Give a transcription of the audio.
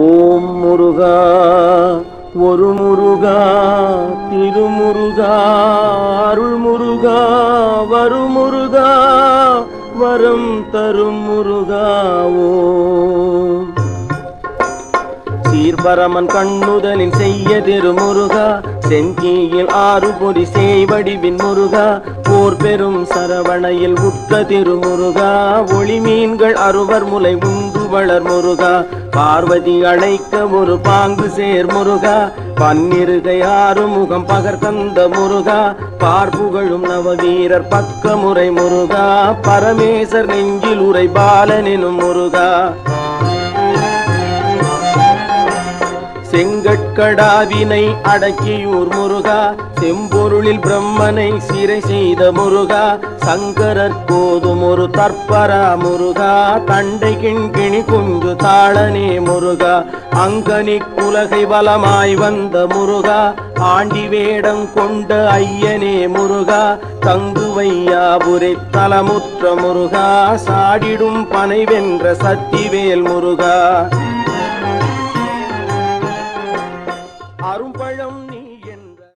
ஓம் முருகா ஒரு முருகா திருமுருகா அருள் முருகா வரும் முருகா வரம் தரும் முருகாவோ சீர்பரமன் கண்ணுதலின் செய்ய திருமுருகா செங்கீயில் ஆறு பொறி சேவடிவின் முருகா போர் பெரும் சரவணையில் உட்க திருமுருகா ஒளி மீன்கள் அறுவர் முலை உண்டு வளர் முருகா. பார்வதி அழைக்க ஒரு பாங்கு சேர் முருகா. பன்னிருகை ஆறு முகம் பகர்கந்த முருகா. பார்ப்புகழும் நவவீரர் பக்கமுறை முருகா. பரமேசர் நெஞ்சில் உரை பாலனெனும் முருகா. செங்கட்கடாவினை அடக்கியூர் முருகா செம்பொருளில் பிரம்மனை சிறை செய்த முருகா சங்கரர் போதும் ஒரு தற்பரா முருகா தண்டை கிண்கிணி குஞ்சு தாளனே முருகா அங்கனி குலகை பலமாய் வந்த முருகா ஆண்டி வேடம் கொண்ட ஐயனே முருகா தங்குவையாபுரை தலமுற்ற முருகா சாடிடும் பனை வென்ற சத்திவேல் முருகா. அரும்பழம் நீ